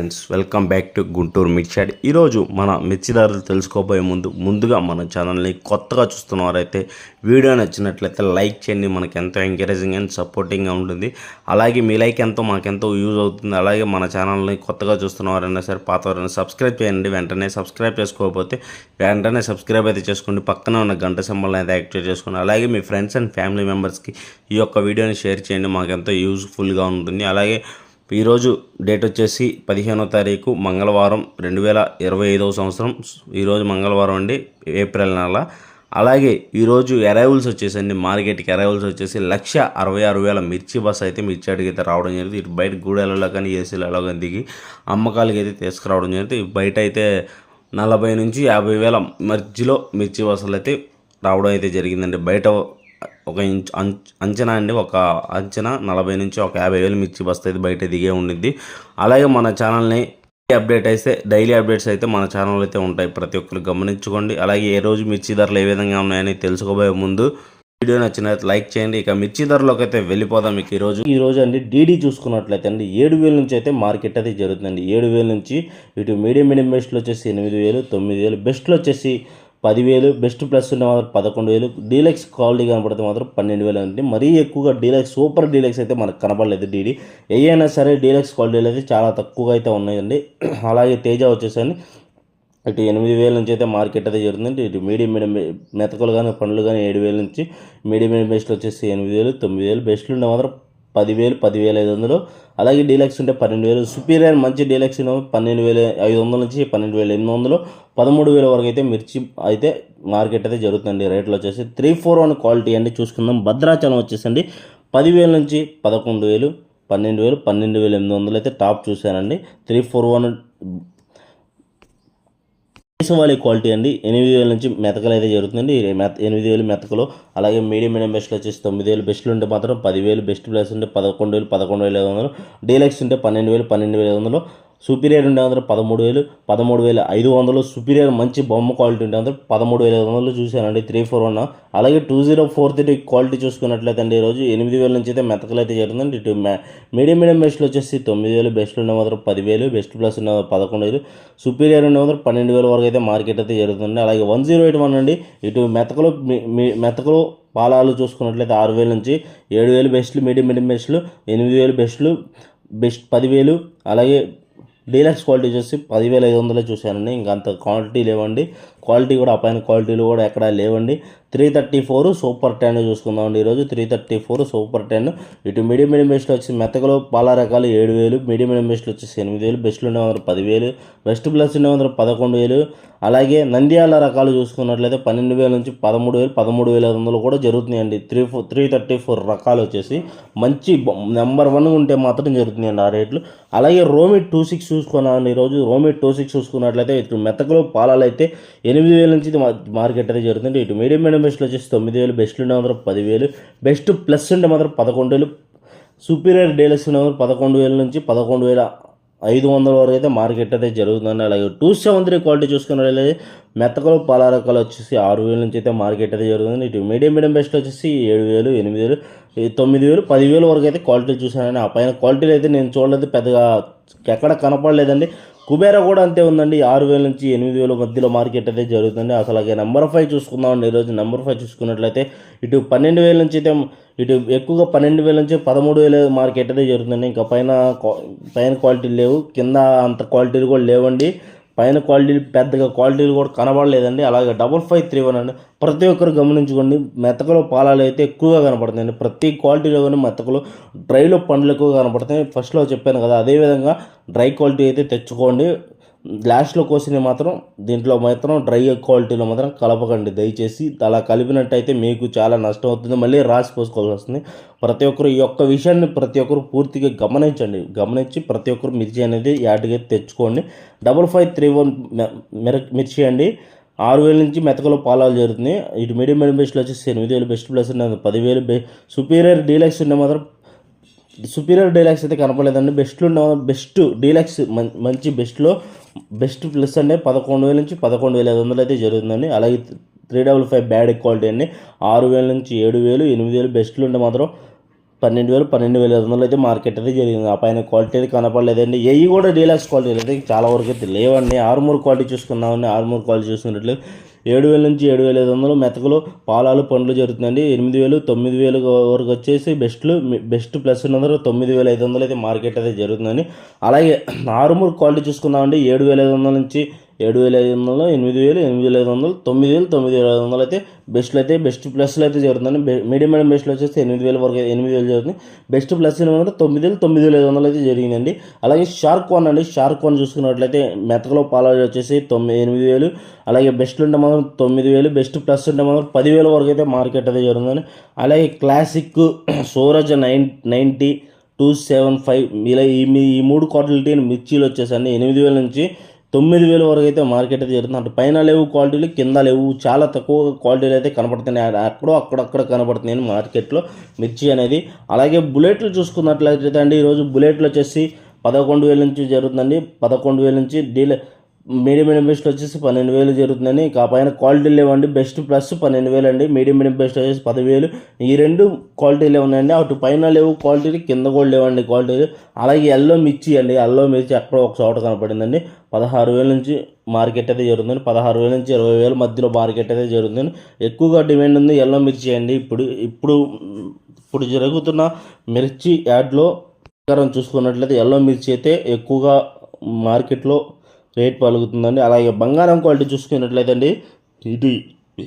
Friends welcome back to Guntur మిర్చాడ్ ఈరోజు మన మిర్చిదారులు తెలుసుకోబోయే ముందు ముందుగా మన ఛానల్ని కొత్తగా చూస్తున్నవారైతే వీడియో నచ్చినట్లయితే లైక్ చేయండి. మనకి ఎంతో ఎంకరేజింగ్ అండ్ సపోర్టింగ్గా ఉంటుంది. అలాగే మీ లైక్ ఎంతో మాకెంతో యూజ్ అవుతుంది. అలాగే మన ఛానల్ని కొత్తగా చూస్తున్నవారైనా సరే పాతవారైనా సబ్స్క్రైబ్ చేయండి. వెంటనే సబ్స్క్రైబ్ చేసుకోకపోతే వెంటనే సబ్స్క్రైబ్ అయితే చేసుకోండి. పక్కన ఉన్న గంట సింబల్ని అయితే యాక్టివేట్ చేసుకోండి. అలాగే మీ ఫ్రెండ్స్ అండ్ ఫ్యామిలీ మెంబర్స్కి ఈ యొక్క వీడియోని షేర్ చేయండి. మాకెంతో యూజ్ఫుల్గా ఉంటుంది. అలాగే ఈరోజు డేట్ వచ్చేసి పదిహేనో తారీఖు మంగళవారం రెండు వేల ఇరవై ఐదవ సంవత్సరం. ఈరోజు మంగళవారం అండి ఏప్రిల్ నెల. అలాగే ఈరోజు అరైవల్స్ వచ్చేసండి మార్కెట్కి అరైవల్స్ వచ్చేసి లక్ష అరవై ఆరు వేల మిర్చి బస్ అయితే మిర్చి అడిగితే రావడం జరిగింది. ఇటు బయట గూడెలలో కానీ ఏసీలలో కానీ దిగి అమ్మకాలకి అయితే తీసుకురావడం జరిగింది. బయట అయితే నలభై నుంచి యాభై వేల మధ్యలో మిర్చి బస్సులు అయితే రావడం అయితే జరిగిందండి. బయట ఒక ఇంచ్ అంచనా అండి. ఒక అంచనా నలభై నుంచి ఒక యాభై వేలు మిర్చి బస్తా బయట దిగే ఉండిద్ది. అలాగే మన ఛానల్ని అప్డేట్ అయితే డైలీ అప్డేట్స్ అయితే మన ఛానల్ అయితే ఉంటాయి. ప్రతి ఒక్కరు గమనించుకోండి. అలాగే ఏ రోజు మిర్చి ధరలు ఏ విధంగా ఉన్నాయని తెలుసుకోబోయే ముందు వీడియో నచ్చినట్లయితే లైక్ చేయండి. ఇక మిర్చి ధరలోకి అయితే వెళ్ళిపోదాం మీకు ఈరోజు. ఈ రోజు అండి డీడీ చూసుకున్నట్లయితే అండి ఏడు వేల నుంచి అయితే మార్కెట్ అయితే జరుగుతుంది ఏడు వేల నుంచి ఇటు మీడియం మీడియం బెస్ట్లో వచ్చేసి ఎనిమిది వేలు తొమ్మిది వేలు బెస్ట్లో వచ్చేసి పదివేలు బెస్ట్ ప్లస్ ఉన్న మాత్రం పదకొండు వేలు. డీలక్స్ క్వాలిటీ కనపడితే మాత్రం పన్నెండు వేలు అంటే మరీ ఎక్కువగా డీలక్స్ సూపర్ డీలక్స్ అయితే మనకు కనపడలేదు డీడీ. ఏ అయినా సరే డీలక్స్ క్వాలిటీలు అయితే చాలా తక్కువగా అయితే ఉన్నాయండి. అలాగే తేజ వచ్చేసని ఇటు ఎనిమిది వేల నుంచి అయితే మార్కెట్ అయితే జరుగుతుంది ఇటు మీడియం మీడియం మెతకలు కానీ పండ్లు కానీ ఏడు వేల నుంచి మీడియం మీడియం బెస్ట్లు వచ్చేసి ఎనిమిది వేలు తొమ్మిది వేలు. బెస్ట్లు ఉండే మాత్రం పదివేలు పదివేల ఐదు వందలు. అలాగే డీలక్స్ ఉంటే పన్నెండు వేలు. సుపీరియర్ మంచి డీలక్స్ పన్నెండు వేల ఐదు వందల నుంచి పన్నెండు వేల ఎనిమిది వందలు. పదమూడు వేల వరకు అయితే మిర్చి అయితే మార్కెట్ అయితే జరుగుతుంది రేట్లు వచ్చేసి త్రీ ఫోర్ వన్ క్వాలిటీ అండి. చూసుకుందాం. భద్రాచలం వచ్చేసండి. పదివేల నుంచి పదకొండు వేలు పన్నెండు వేలు పన్నెండు వేల ఎనిమిది వందలు అయితే టాప్ చూశానండి. త్రీ ఫోర్ వన్ దేశవాళీ క్వాలిటీ అండి. ఎనిమిది వేల నుంచి మెతకలు అయితే జరుగుతుంది మెత ఎనిమిది వేలు మెతకలు అలాగే మీడియం మీడియం బెస్ట్లు వచ్చేసి తొమ్మిది వేలు బెస్ట్లు ఉంటే మాత్రం పదివేలు బెస్ట్ ప్లేస్ ఉంటే పదకొండు వేలు పదకొండు వేల ఐదు వందలు. డీలక్స్ ఉంటే పన్నెండు వేలు పన్నెండు వేల ఐదు వందలు. సూపీరియర్ ఉండే అందరూ పదమూడు వేలు పదమూడు వేల ఐదు వందలు. సూపీరియర్ మంచి బొమ్మ క్వాలిటీ ఉంటే అందరూ పదమూడు వేల ఐదు వందలు చూశానండి త్రీ ఫోర్ వన్. అలాగే two zero four three quality చూసుకున్నట్లయితే అండి ఈరోజు ఎనిమిది వేల నుంచి అయితే మెతకలు అయితే జరుగుతుందండి. ఇటు మీడియం మీడియం బెస్ట్లు వచ్చేసి తొమ్మిది వేలు బెస్ట్లు ఉండే మాత్రం పదివేలు బెస్ట్ ప్లస్ ఉన్న పదకొండు వేలు. సుపీరియర్ ఉండే మాత్రం పన్నెండు వేల వరకు అయితే మార్కెట్ అయితే జరుగుతుంది అలాగే వన్ జీరో ఎయిట్ వన్ అండి. ఇటు మెతకలు మెతకలు పాలాలు చూసుకున్నట్లయితే ఆరు వేల నుంచి ఏడు వేలు బెస్ట్లు మీడియం మీడియం బెస్ట్లు ఎనిమిది వేలు బెస్ట్లు బెస్ట్ పదివేలు అలాగే డీలక్స్ క్వాలిటీ వచ్చేసి పదివేల ఐదు వందలే చూశానండి. ఇంకా అంత క్వాలిటీ లేవండి. క్వాలిటీ కూడా ఆ పైన క్వాలిటీలు కూడా ఎక్కడా లేవండి. Three thirty four super ten చూసుకుందామండి. ఈరోజు three thirty four super ten. ఇటు మీడియం మీడియం బెస్ట్లో వచ్చి మెత్తకలో పాల రకాలు ఏడు వేలు. మీడియం మీడియం బెస్ట్లో వచ్చేసి ఎనిమిది వేలు. బెస్ట్లు ఉండే వందలు పదివేలు. బెస్ట్ ప్లస్ ఉండే వందలు పదకొండు వేలు. అలాగే నంద్యాల రకాలు చూసుకున్నట్లయితే పన్నెండు వేల నుంచి పదమూడు వేలు. పదమూడు వేల ఐదు వందలు కూడా జరుగుతున్నాయండి. Three four three thirty four రకాలు వచ్చేసి మంచి నెంబర్ వన్ ఉంటే మాత్రం జరుగుతున్నాయండి ఆ రేట్లు. అలాగే రోమిట్ టూ సిక్స్ చూసుకున్నామండి. ఈరోజు రోమిట్ టూ సిక్స్ చూసుకున్నట్లయితే ఇటు మెత్తకలో పాలాలు అయితే ఎనిమిది వేల నుంచి మార్కెట్ అయితే జరుగుతుంది ఇటు మీడియం మీడియం బెస్ట్లో వచ్చేసి తొమ్మిది వేలు బెస్ట్లు ఉండే మాత్రం పదివేలు. బెస్ట్ ప్లస్ ఉంటే మాత్రం పదకొండు వేలు సూపీరియర్ డీలక్స్ ఉండే మాత్రం పదకొండు వేల నుంచి పదకొండు వేల ఐదు వందల వరకు అయితే మార్కెట్ అయితే జరుగుతుంది. అలాగే టూ సెవెన్ త్రీ క్వాలిటీ చూసుకున్నట్లయితే మెత్తకలు పాల రకాలు వచ్చేసి ఆరు వేల నుంచి అయితే మార్కెట్ అయితే జరుగుతుంది. ఇటు మీడియం మీడియం బెస్ట్ వచ్చేసి ఏడు వేలు ఎనిమిది వేలు తొమ్మిది వేలు పదివేలు వరకు అయితే క్వాలిటీ చూసానండి ఆ పైన క్వాలిటీలు అయితే నేను చూడలేదు పెద్దగా ఎక్కడ కనపడలేదండి. కుబేరా కూడా అంతే ఉందండి. ఆరు వేల నుంచి ఎనిమిది వేల మధ్యలో మార్కెట్ అయితే జరుగుతుంది. అసలు అలాగే నెంబర్ ఫైవ్ చూసుకుందామండి ఈరోజు నెంబర్ ఫైవ్ చూసుకున్నట్లయితే ఇటు పన్నెండు వేల నుంచి అయితే ఇటు ఎక్కువగా పన్నెండు వేల నుంచి పదమూడు వేల మార్కెట్ అయితే జరుగుతుంది ఇంకా పైన పైన క్వాలిటీ లేవు. కింద అంత క్వాలిటీలు కూడా లేవండి. పైన క్వాలిటీలు పెద్దగా క్వాలిటీలు కూడా కనబడలేదండి. అలాగే డబల్ ఫైవ్ త్రీ వన్ అండి. ప్రతి ఒక్కరు గమనించుకోండి మెత్తకలో పాలాలు అయితే ఎక్కువగా కనపడుతాయండి ప్రతి క్వాలిటీలో కానీ మెత్తకలు డ్రైలో పండ్లు ఎక్కువ కనపడతాయి ఫస్ట్లో చెప్పాను కదా అదేవిధంగా డ్రై క్వాలిటీ అయితే తెచ్చుకోండి. గ్లాస్లో కోసిన మాత్రం దీంట్లో మాత్రం డ్రై క్వాలిటీలో మాత్రం కలపకండి. దయచేసి అలా కలిపినట్టయితే మీకు చాలా నష్టం అవుతుంది. మళ్ళీ రాసి పోసుకోవాల్సి వస్తుంది. ప్రతి ఒక్కరు ఈ యొక్క విషయాన్ని ప్రతి ఒక్కరు పూర్తిగా గమనించండి. గమనించి ప్రతి ఒక్కరు మిర్చి అనేది యాడ్గా తెచ్చుకోండి. డబల్ ఫైవ్ త్రీ వన్ మిర్చి అండి. ఆరు వేల నుంచి మెతకలో పాలాలు జరుగుతుంది ఇటు మీడియం మీడియం బెస్ట్లో వచ్చేసి ఎనిమిది వేలు బెస్ట్ ప్లస్ ఉన్నది పదివేలు. బె సుపీరియర్ డీలక్స్ ఉండే మాత్రం సుపీరియర్ డీలక్స్ అయితే కనపడలేదండి. బెస్ట్లో ఉన్న బెస్ట్ డీలక్స్ మం- మంచి బెస్ట్లో బెస్ట్ ప్లస్ అంటే పదకొండు వేల నుంచి పదకొండు వేల ఐదు వందలు అయితే జరుగుతుందండి. అలాగే three double five bad quality అండి. ఆరు వేల నుంచి ఏడు వేలు ఎనిమిది వేలు బెస్ట్లు ఉంటే మాత్రం పన్నెండు వేలు పన్నెండు వేల ఐదు వందలు అయితే మార్కెట్ అయితే జరిగింది. ఆ పైన క్వాలిటీ అయితే కనపడలేదండి. ఏవి కూడా డీలాక్స్ క్వాలిటీ అయితే చాలా వరకు అయితే లేవండి. ఆర్మూర్ క్వాలిటీ చూసుకున్నామండి ఆర్మూర్ క్వాలిటీ చూసుకున్నట్లు ఏడు వేల నుంచి ఏడు వేల ఐదు వందలు మెతకలు పాలాలు పండ్లు జరుగుతుందండి. ఎనిమిది వేలు తొమ్మిది వేలు వరకు వచ్చేసి బెస్ట్లు బెస్ట్ ప్లస్ ఉన్నందుకు తొమ్మిది వేల ఐదు వందలు అయితే మార్కెట్ అయితే జరుగుతుందండి. అలాగే ఆరుమూరు క్వాలిటీ చూసుకున్నామండి ఏడు వేల ఐదు వందల నుంచి ఏడు వేల ఐదు వందలు ఎనిమిది వేలు ఎనిమిది వేల ఐదు వందలు తొమ్మిది వేలు తొమ్మిది వేల ఐదు వందలు అయితే బెస్ట్లు అయితే బెస్ట్ ప్లస్లో అయితే జరుగుతుంది మీడియం మీడియం బెస్ట్లో వచ్చేసి ఎనిమిది వేల వరకు ఎనిమిది వేలు జరుగుతుంది. బెస్ట్ ప్లస్ ఏమంటే తొమ్మిది వేలు తొమ్మిది వేల ఐదు వందలు అయితే జరిగిందండి. అలాగే షార్క్ వన్ అండి. షార్క్ వన్ చూసుకున్నట్లయితే మెతకలో పాలాజీ వచ్చేసి తొమ్మిది ఎనిమిది వేలు అలాగే బెస్ట్ ఉంటే మాత్రం తొమ్మిది వేలు బెస్ట్ ప్లస్ ఉంటే మాత్రం పదివేల వరకు అయితే మార్కెట్ అయితే జరుగుతుంది. అలాగే classic Suraj nine ninety two seven five ఇలా ఈ మీ ఈ మూడు క్వాలిటీ మిర్చీలు వచ్చేసండి ఎనిమిది వేల నుంచి తొమ్మిది వేల వరకు అయితే మార్కెట్ అయితే జరుగుతుంది. అంటే పైన లేవు క్వాలిటీలు కింద లేవు చాలా తక్కువ క్వాలిటీలు అయితే కనపడుతున్నాయి. అక్కడో అక్కడక్కడ కనపడుతున్నాయి మార్కెట్లో మిర్చి అనేది. అలాగే బుల్లెట్లు చూసుకున్నట్లయితే అండి ఈరోజు బుల్లెట్లు వచ్చేసి పదకొండు వేల నుంచి జరుగుతుందండి. పదకొండు వేల నుంచి డీలర్ మీడియం మీడియం బెస్ట్ వచ్చేసి పన్నెండు వేలు జరుగుతుందని. ఆ పైన క్వాలిటీ లేవండి. బెస్ట్ ప్లస్ పన్నెండు వేలు అండి. మీడియం మీడియం బెస్ట్ వచ్చేసి పదివేలు. ఈ రెండు క్వాలిటీలే ఉన్నాయండి అటు పైన లేవు క్వాలిటీ కింద కూడా లేవండి క్వాలిటీ. అలాగే ఎల్లో మిర్చి అండి. ఎల్లో మిర్చి ఎక్కడో ఒక చోట కనపడిందండి. పదహారు వేల నుంచి మార్కెట్ అయితే జరుగుతుంది పదహారు వేల నుంచి ఇరవై వేల మధ్యలో మార్కెట్ అయితే జరుగుతుంది ఎక్కువగా డిమాండ్ ఉంది ఎల్లో మిర్చి అండి. ఇప్పుడు ఇప్పుడు ఇప్పుడు జరుగుతున్న మిర్చి యాడ్లో ప్రకారం చూసుకున్నట్లయితే ఎల్లో మిర్చి అయితే ఎక్కువగా మార్కెట్లో రేట్ పలుకుతుందండి. అలాగే బంగారం క్వాలిటీ చూసుకున్నట్లయితే అండి ఇది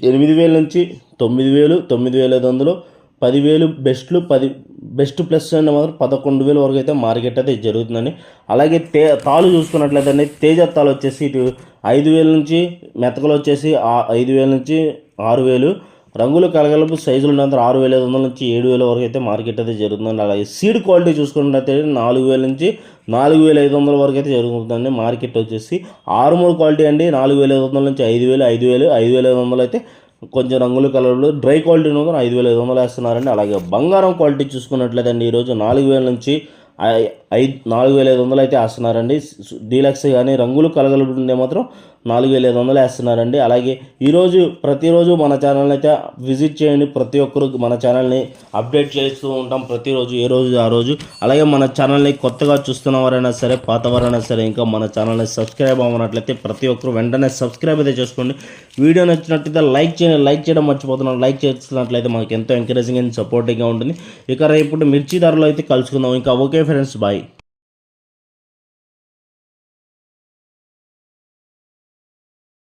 ఎనిమిది వేల నుంచి తొమ్మిది వేలు తొమ్మిది వేల ఐదు వందలు పదివేలు బెస్ట్లు పది బెస్ట్ ప్లస్ అంటే మాత్రం పదకొండు వేల వరకు అయితే మార్కెట్ అయితే జరుగుతుందండి. అలాగే తే తాలు చూసుకున్నట్లయితే అండి తేజ తాలు వచ్చేసి ఇటు ఐదు వేల నుంచి మెతకలు వచ్చేసి ఐదు వేల నుంచి ఆరు వేలు రంగులు కలగలుపు సైజులు ఉన్నంత ఆరు వేల ఐదు వందల నుంచి ఏడు వేల వరకు అయితే మార్కెట్ అయితే జరుగుతుందండి. అలాగే సీడ్ క్వాలిటీ చూసుకున్నట్లయితే నాలుగు వేల నుంచి నాలుగు వేల ఐదు వందల వరకు అయితే జరుగుతుందండి. మార్కెట్ వచ్చేసి ఆరు క్వాలిటీ అండి. నాలుగు వేల ఐదు వందల నుంచి ఐదు వేలు ఐదు వేలు ఐదు వేల ఐదు వందలు అయితే కొంచెం రంగులు కలర్లు డ్రై క్వాలిటీ మాత్రం ఐదు వేల ఐదు వందలు వేస్తున్నారండి. అలాగే బంగారం క్వాలిటీ చూసుకున్నట్లయితే అండి ఈరోజు నాలుగు వేల నుంచి ఐదు నాలుగు వేల ఐదు వందలు అయితే వేస్తున్నారండి. డీలక్స్ కానీ రంగులు కలగలుంటే మాత్రం నాలుగు వేల ఐదు వందలు వేస్తున్నారండి. అలాగే ఈరోజు ప్రతిరోజు మన ఛానల్ని అయితే విజిట్ చేయండి. ప్రతి ఒక్కరు మన ఛానల్ని అప్డేట్ చేస్తూ ఉంటాం ప్రతిరోజు ఏ రోజు ఆ రోజు. అలాగే మన ఛానల్ని కొత్తగా చూస్తున్న వారైనా సరే పాతవారైనా సరే ఇంకా మన ఛానల్ని సబ్స్క్రైబ్ అవ్వనట్లయితే ప్రతి ఒక్కరు వెంటనే సబ్స్క్రైబ్ అయితే చేసుకోండి. వీడియో నచ్చినట్లయితే లైక్ చేయండి. లైక్ చేయడం మర్చిపోతున్నాం లైక్ చేస్తున్నట్లయితే మనకి ఎంతో ఎంకరేజింగ్ అండ్ సపోర్టింగ్గా ఉంటుంది. ఇక రేపు మిర్చి ధరలో అయితే కలుసుకుందాం. ఇంకా ఓకే ఫ్రెండ్స్ బాయ్.